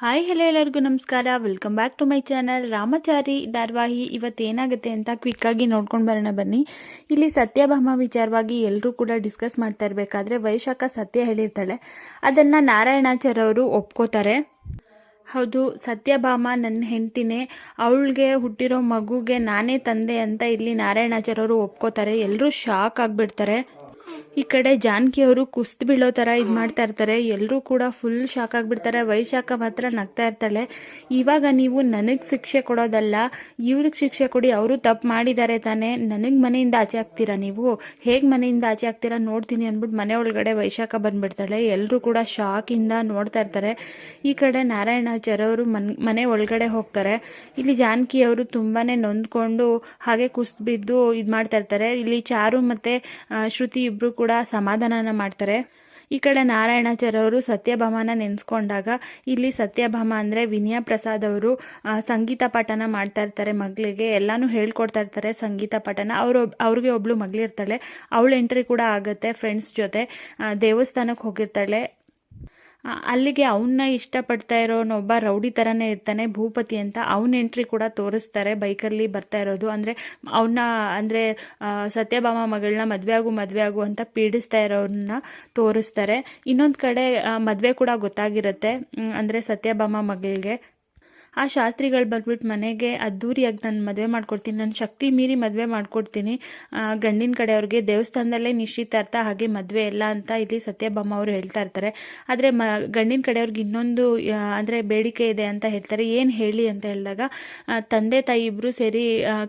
Hi hello ಎಲ್ಲರಿಗೂ ನಮಸ್ಕಾರ. Welcome back to my channel Ramachari ಧಾರಾವಾಹಿ ಇವತ್ತು ಏನಾಗುತ್ತೆ ಅಂತ ಕ್ವಿಕ್ಕಾಗಿ ನೋಡ್ಕೊಂಡು ಬರೋಣ ಬನ್ನಿ. ಇಲ್ಲಿ ಸತ್ಯಭಾಮ ವಿಚಾರವಾಗಿ ಎಲ್ಲರೂ ಕೂಡ ಡಿಸ್ಕಸ್ ಮಾಡ್ತಾ ಇರಬೇಕಾದ್ರೆ ವೈಶಾಖ ಸತ್ಯ ಹೇಳಿರ್ತಾಳೆ. ಅದನ್ನು ನಾರಾಯಣಾಚಾರ್ಯ ಅವರು ಒಪ್ಕೋತಾರೆ. ಹೌದು, ಸತ್ಯಭಾಮ ನನ್ನ ಹೆಂಡ್ತಿನೇ, ಅವಳಿಗೆ ಹುಟ್ಟಿರೋ ಮಗುಗೆ ನಾನೇ ತಂದೆ ಅಂತ ಇಲ್ಲಿ ನಾರಾಯಣಾಚಾರ್ಯವರು ಒಪ್ಕೋತಾರೆ. ಎಲ್ಲರೂ ಶಾಕ್ ಆಗಿಬಿಡ್ತಾರೆ. ಈ ಕಡೆ ಜಾನಕಿ ಅವರು ಕುಸ್ತು ಬೀಳೋ ಥರ ಇದು ಮಾಡ್ತಾ ಇರ್ತಾರೆ. ಎಲ್ಲರೂ ಕೂಡ ಫುಲ್ ಶಾಕ್ ಆಗಿಬಿಡ್ತಾರೆ. ವೈಶಾಖ ಮಾತ್ರ ನಗ್ತಾ ಇರ್ತಾಳೆ. ಇವಾಗ ನೀವು ನನಗೆ ಶಿಕ್ಷೆ ಕೊಡೋದಲ್ಲ, ಇವ್ರಿಗೆ ಶಿಕ್ಷೆ ಕೊಡಿ, ಅವರು ತಪ್ಪು ಮಾಡಿದ್ದಾರೆ ತಾನೇ. ನನಗೆ ಮನೆಯಿಂದ ಆಚೆ ಆಗ್ತೀರಾ ನೀವು? ಹೇಗೆ ಮನೆಯಿಂದ ಆಚೆ ಆಗ್ತೀರಾ ನೋಡ್ತೀನಿ ಅಂದ್ಬಿಟ್ಟು ಮನೆ ಒಳಗಡೆ ವೈಶಾಖ ಬಂದ್ಬಿಡ್ತಾಳೆ. ಎಲ್ಲರೂ ಕೂಡ ಶಾಕಿಂದ ನೋಡ್ತಾ ಇರ್ತಾರೆ. ಈ ಕಡೆ ನಾರಾಯಣಾಚಾರ್ಯ ಅವರು ಮನ್, ಮನೆ ಒಳಗಡೆ ಹೋಗ್ತಾರೆ. ಇಲ್ಲಿ ಜಾನಕಿ ಅವರು ತುಂಬಾ ನೊಂದ್ಕೊಂಡು ಹಾಗೆ ಕುಸ್ದು ಬಿದ್ದು ಇದು ಮಾಡ್ತಾ ಇರ್ತಾರೆ. ಇಲ್ಲಿ ಚಾರು ಮತ್ತು ಶ್ರುತಿ ಇಬ್ಬರು ಸಮಾಧಾನನ ಮಾಡ್ತಾರೆ. ಈ ಕಡೆ ನಾರಾಯಣಾಚಾರ್ಯವರು ಸತ್ಯಭಾಮನ ನೆನೆಸ್ಕೊಂಡಾಗ ಇಲ್ಲಿ ಸತ್ಯಭಾಮ ಅಂದರೆ ವಿನಯ ಪ್ರಸಾದ್ ಅವರು ಸಂಗೀತ ಪಾಠನ ಮಾಡ್ತಾ ಇರ್ತಾರೆ ಮಗಳಿಗೆ ಎಲ್ಲನೂ ಹೇಳ್ಕೊಡ್ತಾ ಇರ್ತಾರೆ ಸಂಗೀತ ಪಾಠನ. ಅವರು ಅವ್ರಿಗೆ ಒಬ್ಳು ಮಗಳಿರ್ತಾಳೆ ಅವಳು ಎಂಟ್ರಿ ಕೂಡ ಆಗುತ್ತೆ ಫ್ರೆಂಡ್ಸ್ ಜೊತೆ. ದೇವಸ್ಥಾನಕ್ಕೆ ಹೋಗಿರ್ತಾಳೆ. ಅಲ್ಲಿಗೆ ಅವನ್ನ ಇಷ್ಟಪಡ್ತಾ ಇರೋನೊಬ್ಬ ರೌಡಿ ಥರನೇ ಇರ್ತಾನೆ, ಭೂಪತಿ ಅಂತ. ಅವನ ಎಂಟ್ರಿ ಕೂಡ ತೋರಿಸ್ತಾರೆ, ಬೈಕಲ್ಲಿ ಬರ್ತಾ ಇರೋದು. ಅಂದರೆ ಅವನ್ನ ಅಂದರೆ ಸತ್ಯಭಾಮ ಮಗಳನ್ನ ಮದುವೆ ಆಗು ಮದುವೆ ಆಗು ಅಂತ ಪೀಡಿಸ್ತಾ ಇರೋರನ್ನ ತೋರಿಸ್ತಾರೆ. ಇನ್ನೊಂದು ಕಡೆ ಮದುವೆ ಕೂಡ ಗೊತ್ತಾಗಿರುತ್ತೆ. ಅಂದರೆ ಸತ್ಯಭಾಮ ಮಗಳಿಗೆ. ಆ ಶಾಸ್ತ್ರಿಗಳು ಬಂದ್ಬಿಟ್ಟು ಮನೆಗೆ ಅದ್ದೂರಿಯಾಗಿ ನಾನು ಮದುವೆ ಮಾಡ್ಕೊಡ್ತೀನಿ ನನ್ನ ಶಕ್ತಿ ಮೀರಿ ಮದುವೆ ಮಾಡ್ಕೊಡ್ತೀನಿ. ಗಂಡಿನ ಕಡೆಯವ್ರಿಗೆ ದೇವಸ್ಥಾನದಲ್ಲೇ ನಿಶ್ಚಿತಾರ್ಥ ಹಾಗೆ ಮದುವೆ ಎಲ್ಲ ಅಂತ ಇಲ್ಲಿ ಸತ್ಯಭಾಮ ಅವರು ಹೇಳ್ತಾ ಇರ್ತಾರೆ. ಆದರೆ ಮ, ಗಂಡಿನ ಕಡೆಯವ್ರಿಗೆ ಇನ್ನೊಂದು ಅಂದರೆ ಬೇಡಿಕೆ ಇದೆ ಅಂತ ಹೇಳ್ತಾರೆ. ಏನು ಹೇಳಿ ಅಂತ ಹೇಳಿದಾಗ ತಂದೆ, ತಾಯಿ ಇಬ್ಬರು ಸೇರಿ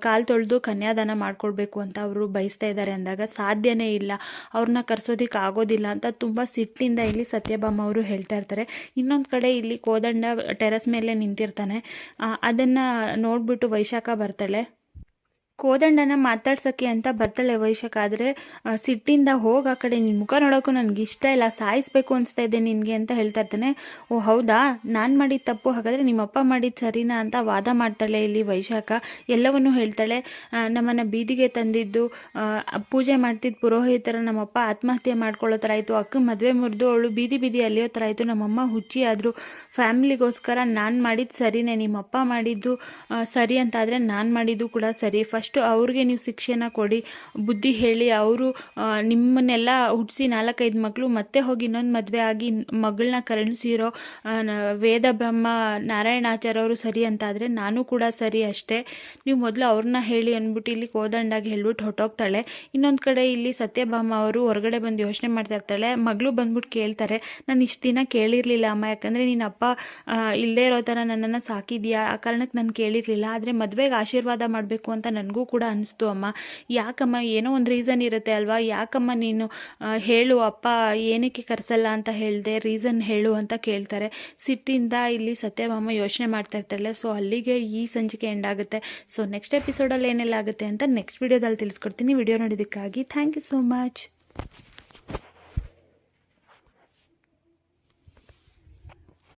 ಕಾಲು ತೊಳೆದು ಕನ್ಯಾದಾನ ಮಾಡ್ಕೊಡ್ಬೇಕು ಅಂತ ಅವರು ಬಯಸ್ತಾ ಇದ್ದಾರೆ ಅಂದಾಗ ಸಾಧ್ಯನೇ ಇಲ್ಲ. ಅವ್ರನ್ನ ಕರ್ಸೋದಿಕ್ಕೆ ಆಗೋದಿಲ್ಲ ಅಂತ ತುಂಬ ಸಿಟ್ಟಿಂದ ಇಲ್ಲಿ ಸತ್ಯಭಾಮ ಅವರು ಹೇಳ್ತಾ ಇರ್ತಾರೆ. ಇನ್ನೊಂದು ಕಡೆ ಇಲ್ಲಿ ಕೋದಂಡ ಟೆರಸ್ ಮೇಲೆ ನಿಂತಿರ್ತಾನೆ. ಅದನ್ನ ನೋಡ್ಬಿಟ್ಟು ವೈಶಾಖ ಬರ್ತಾಳೆ. ಕೋದಂಡನ ಮಾತಾಡ್ಸೋಕ್ಕೆ ಅಂತ ಬರ್ತಾಳೆ ವೈಶಾಖ. ಆದರೆ ಸಿಟ್ಟಿಂದ ಹೋಗಿ ಆ ಕಡೆ ನಿನ್ನ ಮುಖ ನೋಡೋಕ್ಕೂ ನನಗೆ ಇಷ್ಟ ಇಲ್ಲ, ಸಾಯಿಸ್ಬೇಕು ಅನಿಸ್ತಾ ಇದೆ ನಿನಗೆ ಅಂತ ಹೇಳ್ತಾ ಇರ್ತಾನೆ. ಓ, ಹೌದಾ? ನಾನು ಮಾಡಿದ ತಪ್ಪು, ಹಾಗಾದರೆ ನಿಮ್ಮಪ್ಪ ಮಾಡಿದ ಸರಿನಾ ಅಂತ ವಾದ ಮಾಡ್ತಾಳೆ ಇಲ್ಲಿ ವೈಶಾಖ. ಎಲ್ಲವನ್ನೂ ಹೇಳ್ತಾಳೆ. ನಮ್ಮನ್ನು ಬೀದಿಗೆ ತಂದಿದ್ದು ಪೂಜೆ ಮಾಡ್ತಿದ್ದ ಪುರೋಹಿತರ, ನಮ್ಮಪ್ಪ ಆತ್ಮಹತ್ಯೆ ಮಾಡ್ಕೊಳ್ಳೋ ಥರ ಆಯಿತು ಅಕ್ಕ ಮದುವೆ ಮುರಿದು ಅವಳು ಬೀದಿ ಬೀದಿ ಅಲ್ಲಿಯೋ ಥರ ಆಯಿತು, ನಮ್ಮಮ್ಮ ಹುಚ್ಚಿ ಆದರೂ, ಫ್ಯಾಮಿಲಿಗೋಸ್ಕರ ನಾನು ಮಾಡಿದ್ದು ಸರಿನೇ, ನಿಮ್ಮಪ್ಪ ಮಾಡಿದ್ದು ಸರಿ ಅಂತಾದರೆ ನಾನು ಮಾಡಿದ್ದು ಕೂಡ ಸರಿ. ಫಸ್ಟು ಅವ್ರಿಗೆ ನೀವು ಶಿಕ್ಷೆನ ಕೊಡಿ, ಬುದ್ಧಿ ಹೇಳಿ ಅವರು ನಿಮ್ಮನ್ನೆಲ್ಲ ಹುಟ್ಟಿಸಿ ನಾಲ್ಕೈದು ಮಕ್ಕಳು ಮತ್ತೆ ಹೋಗಿ ಇನ್ನೊಂದು ಮದುವೆ ಆಗಿ ಮಗಳನ್ನ ಕರುಣಿಸಿರೋ ವೇದ ಬ್ರಹ್ಮ ನಾರಾಯಣಾಚಾರ್ಯ ಅವರು ಸರಿ ಅಂತಾದರೆ ನಾನು ಕೂಡ ಸರಿ ಅಷ್ಟೇ. ನೀವು ಮೊದಲು ಅವ್ರನ್ನ ಹೇಳಿ ಅಂದ್ಬಿಟ್ಟು ಇಲ್ಲಿ ಕೋದಂಡಾಗಿ ಹೇಳ್ಬಿಟ್ಟು ಹೊಟ್ಟೋಗ್ತಾಳೆ ಇನ್ನೊಂದು ಕಡೆ ಇಲ್ಲಿ ಸತ್ಯಭಾಮ ಅವರು ಹೊರಗಡೆ ಬಂದು ಯೋಚನೆ ಮಾಡ್ತಾ ಇರ್ತಾಳೆ. ಮಗಳು ಬಂದ್ಬಿಟ್ಟು ಕೇಳ್ತಾರೆ, ನಾನು ಇಷ್ಟು ದಿನ ಕೇಳಿರಲಿಲ್ಲ ಅಮ್ಮ, ಯಾಕಂದರೆ ನಿನ್ನ ಅಪ್ಪ ಇಲ್ಲದೇ ಇರೋ ಥರ ನನ್ನನ್ನು ಸಾಕಿದ್ಯಾ? ಆ ಕಾರಣಕ್ಕೆ ನಾನು ಕೇಳಿರಲಿಲ್ಲ. ಆದರೆ ಮದುವೆಗೆ ಆಶೀರ್ವಾದ ಮಾಡಬೇಕು ಅಂತ ನನಗೂ ಕೂಡ ಅನಿಸ್ತು ಅಮ್ಮ. ಯಾಕಮ್ಮ, ಏನೋ ಒಂದು ರೀಸನ್ ಇರುತ್ತೆ ಅಲ್ವಾ? ಯಾಕಮ್ಮ ನೀನು ಹೇಳು, ಅಪ್ಪ, ಏನಕ್ಕೆ ಕರೆಸಲ್ಲ ಅಂತ ಹೇಳಿದೆ? ರೀಸನ್ ಹೇಳು ಅಂತ ಕೇಳ್ತಾರೆ. ಸಿಟ್ಟಿಂದ ಇಲ್ಲಿ ಸತ್ಯಭಾಮ ಯೋಚನೆ ಮಾಡ್ತಾ ಇರ್ತಾಳೆ. ಸೊ ಅಲ್ಲಿಗೆ ಈ ಸಂಚಿಕೆ ಎಂಡ್ ಆಗುತ್ತೆ. ಸೊ ನೆಕ್ಸ್ಟ್ ಎಪಿಸೋಡಲ್ಲಿ ಏನೆಲ್ಲ ಆಗುತ್ತೆ ಅಂತ ನೆಕ್ಸ್ಟ್ ವಿಡಿಯೋದಲ್ಲಿ ತಿಳಿಸ್ಕೊಡ್ತೀನಿ. ವಿಡಿಯೋ ನೋಡಿದ್ದಕ್ಕಾಗಿ ಥ್ಯಾಂಕ್ ಯು ಸೋ ಮಚ್